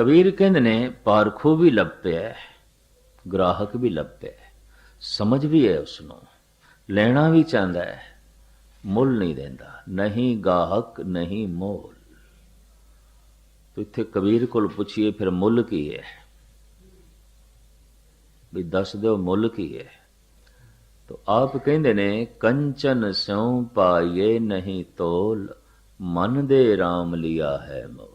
ਕਬੀਰ ਕਹਿੰਦੇ ਨੇ ਪਾਰਖੋ ਵੀ ਲੱਭ ਪਿਆ ਹੈ, ਗ੍ਰਾਹਕ ਵੀ ਲੱਭ ਪਿਆ ਸਮਝ ਵੀ ਹੈ ਉਸ ਨੂੰ ਲੈਣਾ ਵੀ ਚਾਹੁੰਦਾ ਹੈ ਮੁੱਲ ਨਹੀਂ ਦਿੰਦਾ ਨਹੀਂ ਗਾਹਕ ਨਹੀਂ ਮੋਲ। ਤੇ ਇੱਥੇ ਕਬੀਰ ਕੋਲ ਪੁੱਛੀਏ ਫਿਰ ਮੁੱਲ ਕੀ ਹੈ? ਵੀ ਦੱਸ ਦਿਓ ਮੁੱਲ ਕੀ ਹੈ। ਤੋ ਆਪ ਕਹਿੰਦੇ ਨੇ ਕੰਚਨ ਸਿਉ ਪਾਈਏ ਨਹੀਂ ਤੋਲ ਮਨ ਦੇ RAM ਲਿਆ ਹੈ ਮੋਲ।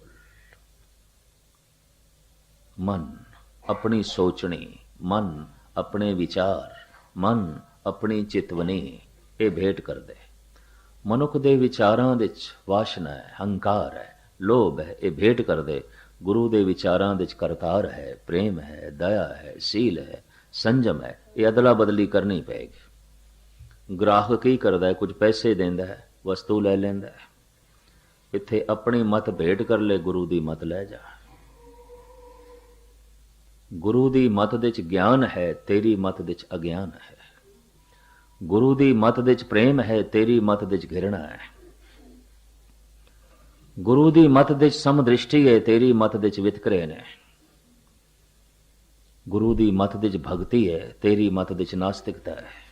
ਮਨ, ਆਪਣੀ ਸੋਚਣੀ, ਮਨ ਆਪਣੇ ਵਿਚਾਰ, ਮਨ ਆਪਣੀ ਚਿਤਵਨੀ, ਇਹ ਭੇਟ ਕਰਦੇ। ਮਨੁੱਖ ਦੇ ਵਿਚਾਰਾਂ ਵਿੱਚ ਵਾਸ਼ਨਾ ਹੈ, ਹੰਕਾਰ ਹੈ, ਲੋਭ ਹੈ, ਇਹ ਭੇਟ ਕਰਦੇ। ਗੁਰੂ ਦੇ ਵਿਚਾਰਾਂ ਵਿੱਚ ਕਰਤਾਰ ਹੈ, ਪ੍ਰੇਮ ਹੈ, ਦਇਆ ਹੈ, ਸੀਲ ਹੈ, ਸੰਜਮ ਹੈ, ਇਹ ਅਦਲਾ ਬਦਲੀ ਕਰਨੀ ਪਏਗੀ। ਗ੍ਰਾਹਕ ਕੀ ਕਰਦਾ ਹੈ? ਕੁਝ ਪੈਸੇ ਦਿੰਦਾ ਹੈ, ਵਸਤੂ ਲੈ ਲੈਂਦਾ ਹੈ। ਇੱਥੇ ਆਪਣੀ ਮਤ ਭੇਟ ਕਰ ਲੈ, ਗੁਰੂ ਦੀ ਮਤ ਲੈ ਜਾ। ਗੁਰੂ ਦੀ ਮਤ ਵਿੱਚ ਗਿਆਨ ਹੈ ਤੇਰੀ ਮਤ ਵਿੱਚ ਅਗਿਆਨ ਹੈ ਗੁਰੂ ਦੀ ਮਤ ਵਿੱਚ ਪ੍ਰੇਮ ਹੈ ਤੇਰੀ ਮਤ ਵਿੱਚ ਘਿਰਣਾ ਹੈ ਗੁਰੂ ਦੀ ਮਤ ਵਿੱਚ ਸਮਦ੍ਰਿਸ਼ਟੀ ਹੈ ਤੇਰੀ ਮਤ ਦੇ ਵਿੱਚ ਵਿਤਕਰੇ ਨੇ ਗੁਰੂ ਦੀ ਮਤ ਵਿੱਚ ਭਗਤੀ ਹੈ ਤੇਰੀ ਮਤ ਵਿੱਚ ਨਾਸਤਿਕਤਾ ਹੈ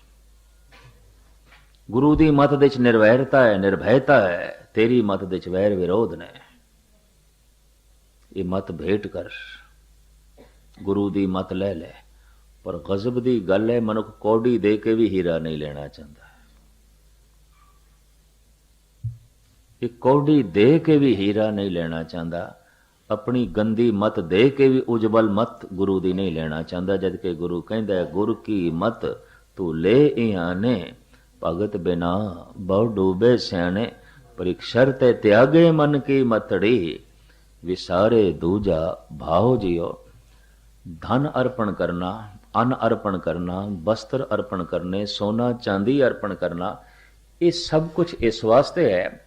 ਗੁਰੂ ਦੀ ਮਤ ਵਿੱਚ ਨਿਰਵੈਰਤਾ ਹੈ ਨਿਰਭੈਤਾ ਹੈ ਤੇਰੀ ਮਤ ਦੇ ਵਿੱਚ ਵੈਰ ਵਿਰੋਧ ਨੇ ਇਹ ਮਤ ਭੇਟ ਕਰ ਗੁਰੂ ਦੀ ਮਤ ਲੈ ਲੈ। ਪਰ ਗਜ਼ਬ ਦੀ ਗੱਲ ਹੈ, ਮਨੁੱਖ ਕੌਡੀ ਦੇ ਕੇ ਵੀ ਹੀਰਾ ਨਹੀਂ ਲੈਣਾ ਚਾਹੁੰਦਾ। ਇਹ ਕੌਡੀ ਦੇ ਕੇ ਵੀ ਹੀਰਾ ਨਹੀਂ ਲੈਣਾ ਚਾਹੁੰਦਾ। ਆਪਣੀ ਗੰਦੀ ਮਤ ਦੇ ਕੇ ਵੀ ਉਜਬਲ ਮਤ ਗੁਰੂ ਦੀ ਨਹੀਂ ਲੈਣਾ ਚਾਹੁੰਦਾ, ਜਦ ਕਿ ਗੁਰੂ ਕਹਿੰਦਾ ਹੈ, ਗੁਰ ਕੀ ਮਤ ਤੂੰ ਲੈ ਇਆਨੇ ਭਗਤ ਬਿਨਾ ਬਹੁ ਡੂਬੇ ਸਿਆਣੇ ਪਰਿਕਸ਼ਰ ਤੇ ਤਿਆਗੇ ਮਨ ਕੀ ਮਤੜੀ, ਵਿਸਾਰੇ ਦੂਜਾ ਭਾਉ ਜਿਓ ਧਨ ਅਰਪਣ ਕਰਨਾ, ਅਨ ਅਰਪਣ ਕਰਨਾ, ਵਸਤਰ ਅਰਪਣ ਕਰਨੇ, ਸੋਨਾ ਚਾਂਦੀ ਅਰਪਣ ਕਰਨਾ, ਇਹ ਸਭ ਕੁਝ ਇਸ ਵਾਸਤੇ ਹੈ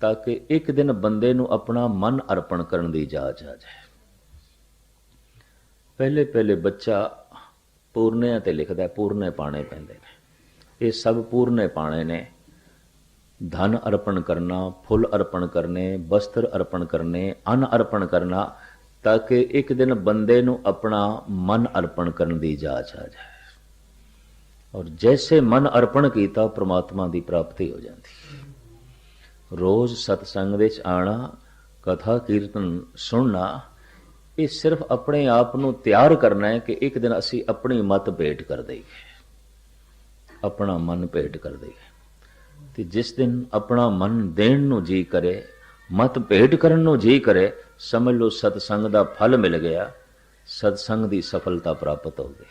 ਤਾਂ ਕਿ ਇੱਕ ਦਿਨ ਬੰਦੇ ਨੂੰ ਆਪਣਾ ਮਨ ਅਰਪਣ ਕਰਨ ਦੀ ਜਾਚ ਆ ਜਾਏ। ਪਹਿਲੇ ਪਹਿਲੇ ਬੱਚਾ ਪੂਰਨਿਆਂ ਤੇ ਲਿਖਦਾ, ਪੂਰਨੇ ਪਾਣੇ ਪੈਂਦੇ ਨੇ। ਇਹ ਸਭ ਪੂਰਨੇ ਪਾਣੇ ਨੇ। ਧਨ ਅਰਪਣ ਕਰਨਾ, ਫੁੱਲ ਅਰਪਣ ਕਰਨੇ, ਵਸਤਰ ਅਰਪਣ ਕਰਨੇ, ਅਨ ਅਰਪਣ ਕਰਨਾ ਤਾਂ ਕਿ ਇੱਕ ਦਿਨ ਬੰਦੇ ਨੂੰ ਆਪਣਾ ਮਨ ਅਰਪਣ ਕਰਨ ਦੀ ਜਾਚ ਆ ਜਾਏ। ਔਰ ਜੈਸੇ ਮਨ ਅਰਪਣ ਕੀਤਾ ਪ੍ਰਮਾਤਮਾ ਦੀ ਪ੍ਰਾਪਤੀ ਹੋ ਜਾਂਦੀ। ਰੋਜ਼ ਸਤਸੰਗ ਵਿੱਚ ਆਣਾ, ਕਥਾ ਕੀਰਤਨ ਸੁਣਨਾ, ਇਹ ਸਿਰਫ ਆਪਣੇ ਆਪ ਨੂੰ ਤਿਆਰ ਕਰਨਾ ਹੈ ਕਿ ਇੱਕ ਦਿਨ ਅਸੀਂ ਆਪਣੀ ਮਤ ਭੇਟ ਕਰ ਦੇਈਏ। ਆਪਣਾ ਮਨ ਭੇਟ ਕਰ ਦੇਈਏ। ਤੇ ਜਿਸ ਦਿਨ ਆਪਣਾ ਮਨ ਦੇਣ ਨੂੰ ਜੀ ਕਰੇ, ਮਤ ਭੇਟ ਕਰਨ ਨੂੰ ਜੀ ਕਰੇ ਸਮਝ ਲਓ ਸਤਸੰਗ ਦਾ ਫਲ ਮਿਲ ਗਿਆ, ਸਤਸੰਗ ਦੀ ਸਫਲਤਾ ਪ੍ਰਾਪਤ ਹੋ ਗਈ।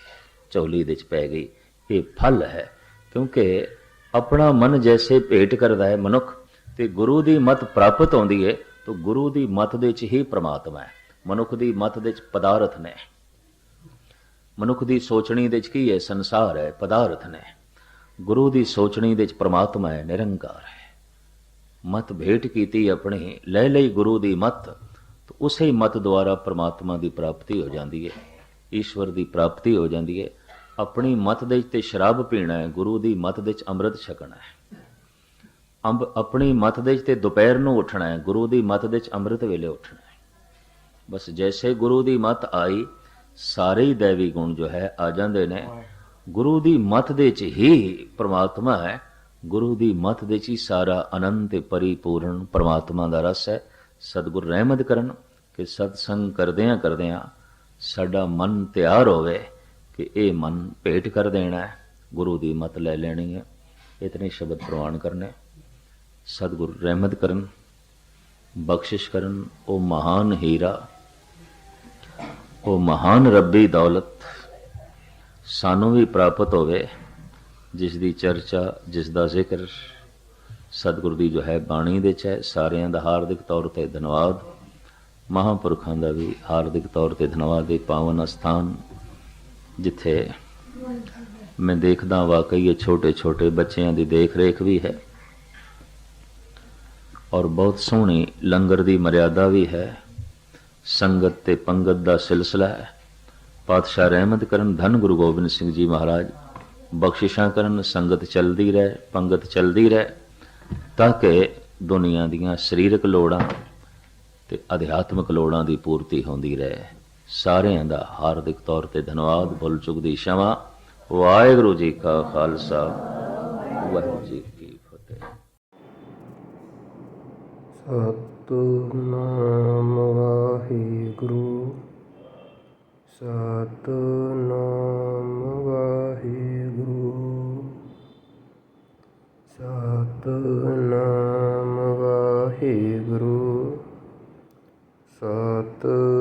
ਝੋਲੀ ਦੇ ਚ ਪੈ ਗਈ। ਇਹ ਫਲ ਹੈ, ਕਿਉਂਕਿ ਆਪਣਾ ਮਨ ਜੈਸੇ ਭੇਟ ਕਰਦਾ ਹੈ ਮਨੁੱਖ, ਤੇ ਗੁਰੂ ਦੀ ਮਤ ਪ੍ਰਾਪਤ ਹੁੰਦੀ ਹੈ ਤਾਂ ਗੁਰੂ ਦੀ ਮਤ ਦੇ ਚ ਹੀ ਪ੍ਰਮਾਤਮਾ ਹੈ। ਮਨੁੱਖ ਦੀ ਮਤ ਦੇ ਚ ਪਦਾਰਥ ਨੇ। ਮਨੁੱਖ ਦੀ ਸੋਚਣੀ ਦੇ ਚ ਕੀ ਹੈ? ਸੰਸਾਰ ਹੈ, ਪਦਾਰਥ ਨੇ। ਗੁਰੂ ਦੀ ਸੋਚਣੀ ਦੇ ਚ ਪ੍ਰਮਾਤਮਾ ਹੈ, ਨਿਰੰਕਾਰ ਹੈ। ਮਤ ਭੇਟ ਕੀਤੀ ਆਪਣੀ, ਲੈ ਲਈ ਗੁਰੂ ਦੀ ਮਤ। ਤਾਂ ਉਸੇ ਮਤ ਦੁਆਰਾ ਪ੍ਰਮਾਤਮਾ ਦੀ ਪ੍ਰਾਪਤੀ ਹੋ ਜਾਂਦੀ ਹੈ, ਈਸ਼ਵਰ ਦੀ ਪ੍ਰਾਪਤੀ ਹੋ ਜਾਂਦੀ ਹੈ। ਆਪਣੀ ਮਤ ਦੇ ਤੇ ਸ਼ਰਾਬ ਪੀਣਾ ਹੈ, ਗੁਰੂ ਦੀ ਮਤ ਦੇ ਚ ਅੰਮ੍ਰਿਤ ਛਕਣਾ ਹੈ। ਅੰਬ, ਆਪਣੀ ਮਤ ਦੇ ਤੇ ਦੁਪਹਿਰ ਨੂੰ ਉੱਠਣਾ ਹੈ, ਗੁਰੂ ਦੀ ਮਤ ਦੇ ਚ ਅੰਮ੍ਰਿਤ ਵੇਲੇ ਉੱਠਣਾ ਹੈ। ਬਸ ਜੈਸੇ ਗੁਰੂ ਦੀ ਮਤ ਆਈ, ਸਾਰੇ ਹੀ ਦੇਵੀ ਗੁਣ ਜੋ ਹੈ, ਆ ਜਾਂਦੇ ਨੇ। ਗੁਰੂ ਦੀ ਮਤ ਦੇ ਚ ਹੀ ਪ੍ਰਮਾਤਮਾ ਹੈ, ਗੁਰੂ ਦੀ ਮਤ ਦੇ ਚ ਹੀ ਸਾਰਾ ਅਨੰਤ ਤੇ ਪਰਿਪੂਰਨ ਪ੍ਰਮਾਤਮਾ ਦਾ ਰਸ ਹੈ। ਸਤਿਗੁਰ ਰਹਿਮਤ ਕਰਨ ਕਿ ਸਤਸੰਗ ਕਰਦਿਆਂ ਕਰਦਿਆਂ ਸਾਡਾ ਮਨ ਤਿਆਰ ਹੋਵੇ ਕਿ ਇਹ ਮਨ ਭੇਟ ਕਰ ਦੇਣਾ ਹੈ, ਗੁਰੂ ਦੀ ਮਤ ਲੈ ਲੈਣੀ ਹੈ, ਇਤਨੇ ਸ਼ਬਦ ਪ੍ਰਵਾਨ ਕਰਨੇ। ਸਤਿਗੁਰ ਰਹਿਮਤ ਕਰਨ, ਬਖਸ਼ਿਸ਼ ਕਰਨ, ਉਹ ਮਹਾਨ ਹੀਰਾ, ਉਹ ਮਹਾਨ ਰੱਬੀ ਦੌਲਤ ਸਾਨੂੰ ਵੀ ਪ੍ਰਾਪਤ ਹੋਵੇ ਜਿਸ ਦੀ ਚਰਚਾ ਜਿਸ ਦਾ ਜ਼ਿਕਰ ਸਤਿਗੁਰ ਦੀ ਜੋ ਹੈ ਬਾਣੀ ਦੇ ਚ ਹੈ, ਸਾਰਿਆਂ ਦਾ ਹਾਰਦਿਕ ਤੌਰ ਤੇ ਧੰਨਵਾਦ। ਮਹਾਂਪੁਰਖਾਂ ਦਾ ਵੀ ਹਾਰਦਿਕ ਤੌਰ ਤੇ ਧੰਨਵਾਦ ਦੇ ਪਾਵਨ ਸਥਾਨ ਜਿੱਥੇ ਮੈਂ ਦੇਖਦਾ ਵਾਕਈ ਇਹ ਛੋਟੇ ਛੋਟੇ ਬੱਚਿਆਂ ਦੀ ਦੇਖ ਰੇਖ ਵੀ ਹੈ ਔਰ ਬਹੁਤ ਸੋਹਣੀ ਲੰਗਰ ਦੀ ਮਰਿਆਦਾ ਵੀ ਹੈ। ਸੰਗਤ ਤੇ ਪੰਗਤ ਦਾ ਸਿਲਸਿਲਾ ਹੈ। ਪਾਤਸ਼ਾਹ ਰਹਿਮਤ ਕਰਨ, ਧੰਨ ਗੁਰੂ ਗੋਬਿੰਦ ਸਿੰਘ ਜੀ ਮਹਾਰਾਜ, ਬਖਸ਼ਿਸ਼ਾਂ ਕਰਨ, ਸੰਗਤ ਚੱਲਦੀ ਰਹੇ, ਪੰਗਤ ਚੱਲਦੀ ਰਹੇ। ਤਾਂ ਕਿ ਦੁਨੀਆ ਦੀਆਂ ਸਰੀਰਕ ਲੋੜਾਂ ਤੇ ਅਧਿਆਤਮਿਕ ਲੋੜਾਂ ਦੀ ਪੂਰਤੀ ਹੁੰਦੀ ਰਹੇ। ਸਾਰਿਆਂ ਦਾ ਹਾਰਦਿਕ ਤੌਰ ਤੇ ਧੰਨਵਾਦ। ਬੁੱਲ ਚੁੱਕਦੀ ਸ਼ਮਾ। ਵਾਹਿਗੁਰੂ ਜੀ ਕਾ ਖਾਲਸਾ। ਵਾਹਿਗੁਰੂ ਜੀ ਕੀ ਫਤਿਹ। ਸਤਨਾਮ ਵਾਹਿਗੁਰੂ। ਸਤਨਾਮ ਵਾਹਿਗੁਰੂ। ਸਤਨਾਮ peu